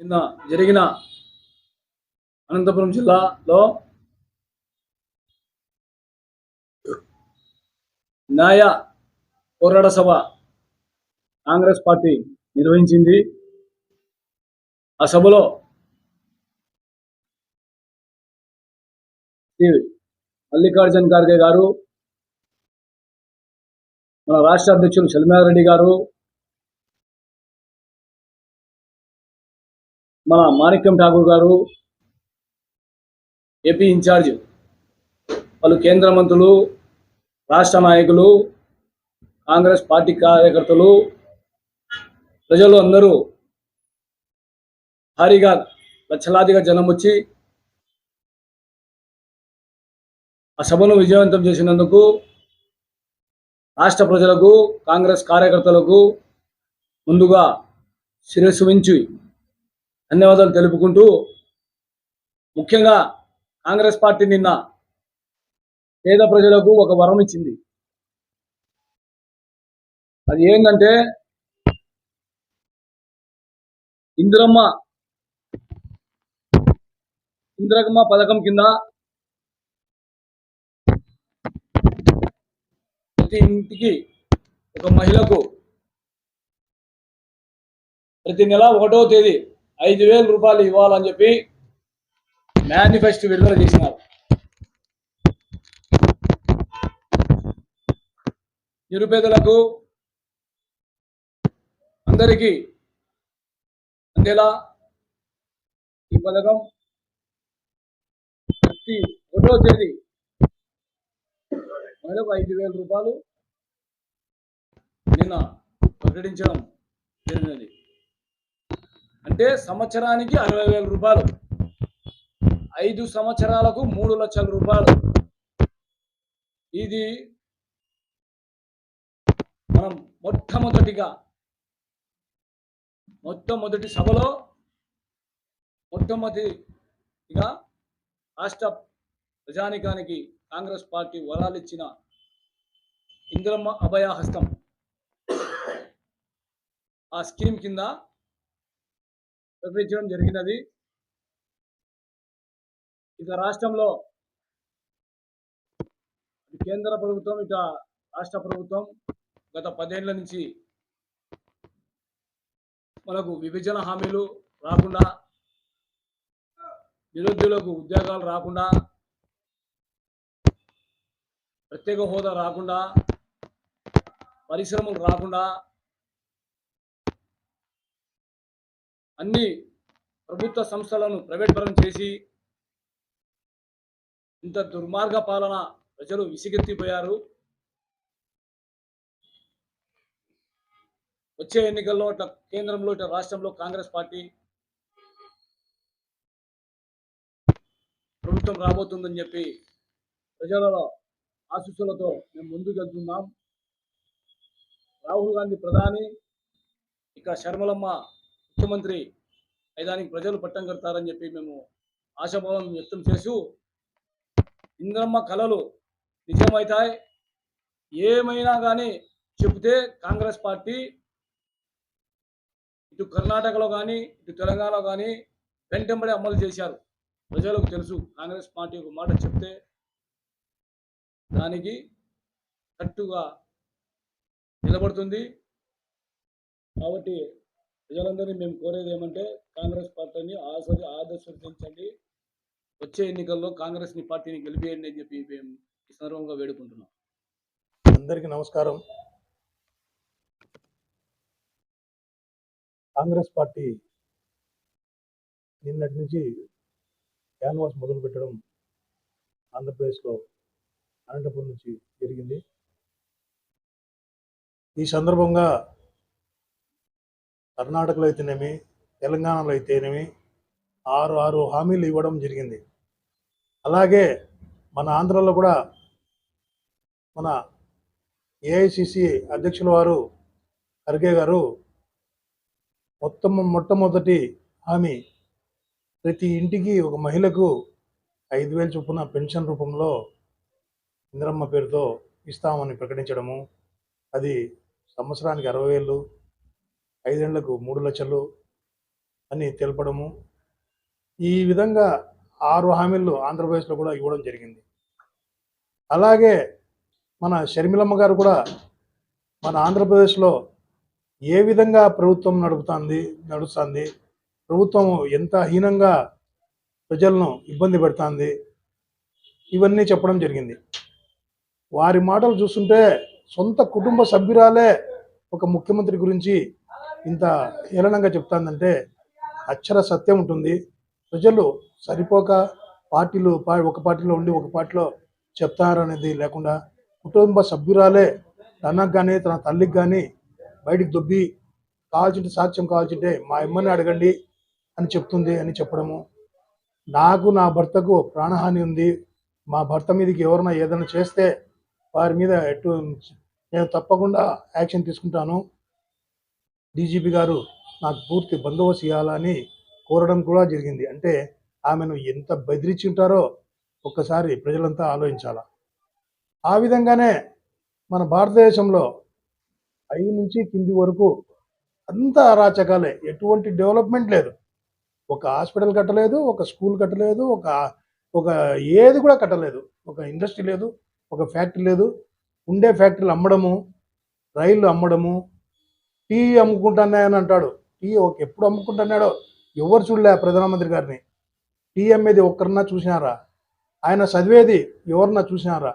నిన్న జరిగిన అనంతపురం జిల్లాలో న్యాయ పోరాట సభ కాంగ్రెస్ పార్టీ నిర్వహించింది. ఆ సభలో శ్రీ మల్లికార్జున్ ఖార్గే గారు మన రాష్ట్ర అధ్యక్షులు షల్మారెడ్డి గారు మన మాణిక్యం ఠాకూర్ గారు ఏపీ ఇన్ఛార్జ్ పలు కేంద్ర మంత్రులు రాష్ట్ర నాయకులు కాంగ్రెస్ పార్టీ కార్యకర్తలు ప్రజలు అందరూ భారీగా లక్షలాదిగా జనం వచ్చి ఆ సభను విజయవంతం చేసినందుకు రాష్ట్ర ప్రజలకు కాంగ్రెస్ కార్యకర్తలకు ముందుగా శిరస్సు ఉంచి ధన్యవాదాలు తెలుపుకుంటూ ముఖ్యంగా కాంగ్రెస్ పార్టీ నిన్న పేద ప్రజలకు ఒక వరం ఇచ్చింది. అది ఏంటంటే ఇందిరమ్మ ఇందిరమ్మ పథకం కింద ప్రతి ఇంటికి ఒక మహిళకు ప్రతి నెల ఒకటో తేదీ ఐదు వేల రూపాయలు ఇవ్వాలని చెప్పి మేనిఫెస్టో విడుదల చేసినారు. నిరుపేదలకు అందరికీ అందేలా ఈ పథకం ప్రతి ఒకటో తేదీ మహిళకు ఐదు వేల రూపాయలు నిన్న ప్రకటించడం జరిగినది అంటే సంవత్సరానికి అరవై వేల రూపాయలు. ఐదు సంవత్సరాలకు మూడు లక్షల రూపాయలు. ఇది మనం మొట్టమొదటిగా మొట్టమొదటి సభలో మొట్టమొదటిగా రాష్ట్ర ప్రజానికానికి కాంగ్రెస్ పార్టీ వరాలిచ్చిన ఇందిరమ్మ అభయహస్తం ఆ స్కీమ్ కింద ప్రకటించడం జరిగినది. ఇక రాష్ట్రంలో కేంద్ర ప్రభుత్వం ఇక రాష్ట్ర ప్రభుత్వం గత పదేళ్ళ నుంచి మనకు విభజన హామీలు రాకుండా నిరుద్యోగులకు ఉద్యోగాలు రాకుండా ప్రత్యేక హోదా రాకుండా పరిశ్రమలు రాకుండా అన్ని ప్రభుత్వ సంస్థలను ప్రైవేట్ పరం చేసి ఇంత దుర్మార్గ పాలన ప్రజలు విసిగెత్తిపోయారు. వచ్చే ఎన్నికల్లో ఇట్లా కేంద్రంలో ఇట్లా రాష్ట్రంలో కాంగ్రెస్ పార్టీ ప్రభుత్వం రాబోతుందని చెప్పి ప్రజలలో ఆశీస్సులతో మేము ముందుకు వెళ్తున్నాం. రాహుల్ గాంధీ ప్రధాని ఇక శర్మలమ్మ ముఖ్యమంత్రి ఐదానికి ప్రజలు పట్టం కడతారని చెప్పి మేము ఆశాభావం వ్యక్తం చేస్తూ ఇంద్రమ్మ కళలు నిజమవుతాయి ఏమైనా కానీ చెబితే కాంగ్రెస్ పార్టీ ఇటు కర్ణాటకలో కానీ ఇటు తెలంగాణలో కానీ వెంటబడి అమలు చేశారు. ప్రజలకు తెలుసు కాంగ్రెస్ పార్టీ ఒక మాట చెప్తే దానికి కట్టుగా నిలబడుతుంది. కాబట్టి ప్రజలందరినీ మేము కోరేది ఏమంటే కాంగ్రెస్ పార్టీని ఆస్వాది ఆదర్శించండి. వచ్చే ఎన్నికల్లో కాంగ్రెస్ని పార్టీని గెలిపేయండి అని చెప్పి మేము ఈ సందర్భంగా వేడుకుంటున్నాం. అందరికీ నమస్కారం. కాంగ్రెస్ పార్టీ నిన్నటి నుంచి క్యాన్వాస్ మొదలు పెట్టడం ఆంధ్రప్రదేశ్లో అనంతపురం నుంచి జరిగింది. ఈ సందర్భంగా కర్ణాటకలో అయితేనేమి తెలంగాణలో అయితేనేమి ఆరు ఆరు హామీలు ఇవ్వడం జరిగింది. అలాగే మన ఆంధ్రలో కూడా మన ఏఐసిసి అధ్యక్షుల వారు ఖర్గే గారు మొత్తం మొట్టమొదటి హామీ ప్రతి ఇంటికి ఒక మహిళకు ఐదు వేల చొప్పున పెన్షన్ రూపంలో ఇందిరమ్మ పేరుతో ఇస్తామని ప్రకటించడము. అది సంవత్సరానికి అరవై వేలు ఐదేళ్ళకు మూడు లక్షలు అని తెలపడము. ఈ విధంగా ఆరు హామీలు ఆంధ్రప్రదేశ్లో కూడా ఇవ్వడం జరిగింది. అలాగే మన షర్మిలమ్మ గారు కూడా మన ఆంధ్రప్రదేశ్లో ఏ విధంగా ప్రభుత్వం నడుపుతుంది నడుస్తుంది ప్రభుత్వం ఎంత హీనంగా ప్రజలను ఇబ్బంది పెడుతుంది ఇవన్నీ చెప్పడం జరిగింది. వారి మాటలు చూస్తుంటే సొంత కుటుంబ సభ్యురాలే ఒక ముఖ్యమంత్రి గురించి ఇంత హేళనంగా చెప్తాందంటే అక్షర సత్యం ఉంటుంది. ప్రజలు సరిపోక పార్టీలు ఒక పార్టీలో ఉండి ఒక పార్టీలో చెప్తారనేది లేకుండా కుటుంబ సభ్యురాలే తనకు కానీ తన తల్లికి కానీ బయటికి దొబ్బి కావాల్సింటే సాక్ష్యం కావాల్సింటే మా అమ్మని అడగండి అని చెప్తుంది అని చెప్పడము. నాకు నా భర్తకు ప్రాణహాని ఉంది. మా భర్త మీదకి ఎవరైనా ఏదైనా చేస్తే వారి మీద ఎటు నేను తప్పకుండా యాక్షన్ తీసుకుంటాను. డీజీపీ గారు నాకు పూర్తి బందోబస్తు ఇవ్వాలని కోరడం కూడా జరిగింది. అంటే ఆమెను ఎంత బెదిరించి ఉంటారో ఒక్కసారి ప్రజలంతా ఆలోచించాల? ఆ విధంగానే మన భారతదేశంలో పై నుంచి కింది వరకు అంతా అరాచకాలే. ఎటువంటి డెవలప్మెంట్ లేదు. ఒక హాస్పిటల్ కట్టలేదు ఒక స్కూల్ కట్టలేదు ఒక ఒక ఏది కూడా కట్టలేదు. ఒక ఇండస్ట్రీ లేదు ఒక ఫ్యాక్టరీ లేదు. ఉండే ఫ్యాక్టరీలు అమ్మడము రైళ్ళు అమ్మడము టీ అమ్ముకుంటున్నాయని అంటాడు. టీ ఒక ఎప్పుడు అమ్ముకుంటున్నాడో? ఎవరు చూడలే ప్రధానమంత్రి గారిని. టీ అమ్మేది ఒక్కరన్నా చూసినారా? ఆయన చదివేది ఎవరన్నా చూసినారా?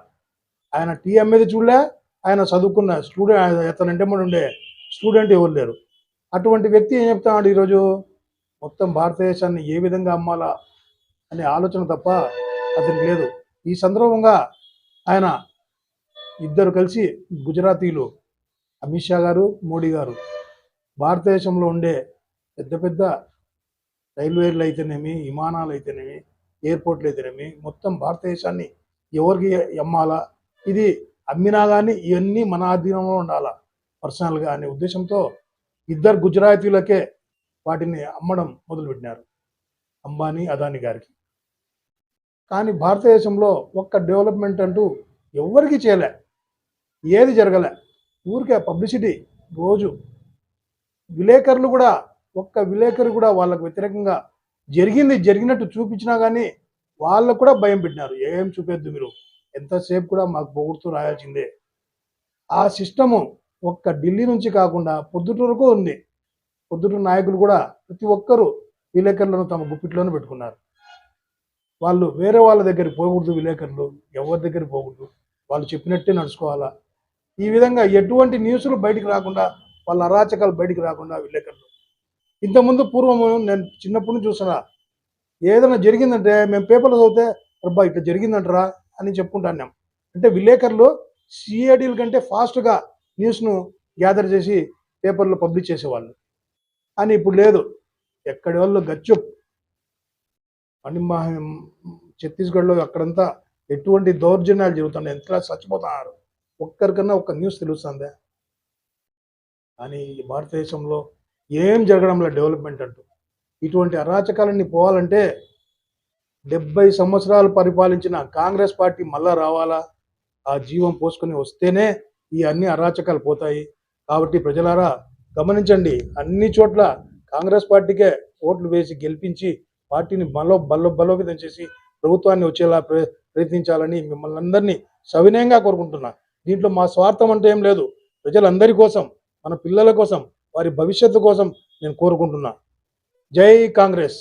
ఆయన టీ అమ్మేది చూడలే ఆయన చదువుకున్న స్టూడెంట్ అతను అంటే ఉండే స్టూడెంట్ ఎవరు లేరు. అటువంటి వ్యక్తి ఏం చెప్తున్నాడు ఈరోజు? మొత్తం భారతదేశాన్ని ఏ విధంగా అమ్మాలా అనే ఆలోచన తప్ప అతనికి లేదు. ఈ సందర్భంగా ఆయన ఇద్దరు కలిసి గుజరాతీలు అమిత్ షా గారు మోడీ గారు భారతదేశంలో ఉండే పెద్ద పెద్ద రైల్వేలు అయితేనేమి విమానాలు అయితేనేమి ఎయిర్పోర్ట్లు అయితేనేమి మొత్తం భారతదేశాన్ని ఎవరికి అమ్మాలా? ఇది అమ్మినా కానీ ఇవన్నీ మన ఆధీనంలో ఉండాలా? పర్సనల్గా అనే ఉద్దేశంతో ఇద్దరు గుజరాతీలకే వాటిని అమ్మడం మొదలుపెట్టినారు అంబానీ అదాని గారికి. కానీ భారతదేశంలో ఒక్క డెవలప్మెంట్ అంటూ ఎవరికి చేయలే. ఏది జరగలే. ఊరికే పబ్లిసిటీ రోజు విలేకరులు కూడా ఒక్క విలేకరు కూడా వాళ్ళకు వ్యతిరేకంగా జరిగింది జరిగినట్టు చూపించినా కానీ వాళ్ళకు కూడా భయం పెట్టినారు. ఏం చూపేద్దు మీరు. ఎంతసేపు కూడా మాకు పొగుడుతూ రాయాల్సిందే. ఆ సిస్టము ఒక్క ఢిల్లీ నుంచి కాకుండా పొద్దుటూరుకు ఉంది. పొద్దుటూరు నాయకులు కూడా ప్రతి ఒక్కరూ విలేకరులను తమ గుప్పిట్లోనే పెట్టుకున్నారు. వాళ్ళు వేరే వాళ్ళ దగ్గరికి పోకూడదు విలేకరులు ఎవరి దగ్గరికి పోకూడదు. వాళ్ళు చెప్పినట్టే నడుచుకోవాలా. ఈ విధంగా ఎటువంటి న్యూస్లు బయటికి రాకుండా వాళ్ళ అరాచకాలు బయటికి రాకుండా విలేకరులు. ఇంతకుముందు పూర్వము నేను చిన్నప్పటి నుంచి చూస్తున్నా ఏదైనా జరిగిందంటే మేము పేపర్లో చదివితే అబ్బా ఇట్లా జరిగిందంటరా అని చెప్పుకుంటాను అంటే విలేకరులు సిఐడీల కంటే ఫాస్ట్గా న్యూస్ను గ్యాదర్ చేసి పేపర్లో పబ్లిష్ చేసేవాళ్ళు. అని ఇప్పుడు లేదు. ఎక్కడి వాళ్ళు గచ్చుప్. అని మా ఛత్తీస్గఢ్లో అక్కడంతా ఎటువంటి దౌర్జన్యాలు జరుగుతున్నాయి? ఎంత చచ్చిపోతున్నారు? ఒక్కరికన్నా ఒక్క న్యూస్ తెలుస్తుందా? కానీ ఈ భారతదేశంలో ఏం జరగడంలో డెవలప్మెంట్ అంటూ ఇటువంటి అరాచకాలన్నీ పోవాలంటే డెబ్బై సంవత్సరాలు పరిపాలించిన కాంగ్రెస్ పార్టీ మళ్ళా రావాలా? ఆ జీవం పోసుకొని వస్తేనే ఈ అన్ని అరాచకాలు పోతాయి. కాబట్టి ప్రజలారా గమనించండి అన్ని చోట్ల కాంగ్రెస్ పార్టీకే ఓట్లు వేసి గెలిపించి పార్టీని బలో బలో బలోపేతం చేసి ప్రభుత్వాన్ని వచ్చేలా ప్ర ప్రయత్నించాలని మిమ్మల్ని అందరినీ సవినయంగా కోరుకుంటున్నా. దీంట్లో మా స్వార్థం అంటే ఏం లేదు. ప్రజలందరి కోసం మన పిల్లల కోసం వారి భవిష్యత్తు కోసం నేను కోరుకుంటున్నా. జై కాంగ్రెస్.